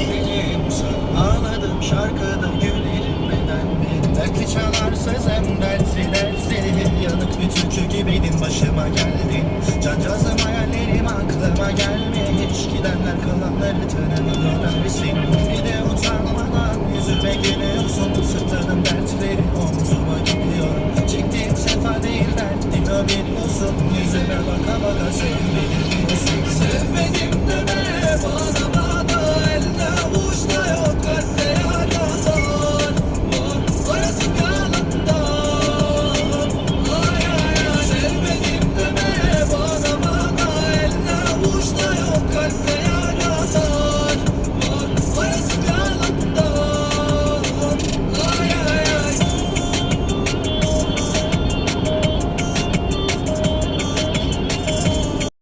benim sana Ağladım şarkıda gülerim neden? Mi Dertli çalar sözem dertli dertli. Yanık bir türkü gibiydin başıma geldin Cancazım hayallerim aklıma gelmiş. Gidenler kalanları tanımıyor dersin Bir de utanmadan yüzüme geliyorsun. Sırtladım dertleri omzuma gidiyor. Çektiğim sefa değil dert diyor biliyorsun Yüzüme baka baka sevmiyorum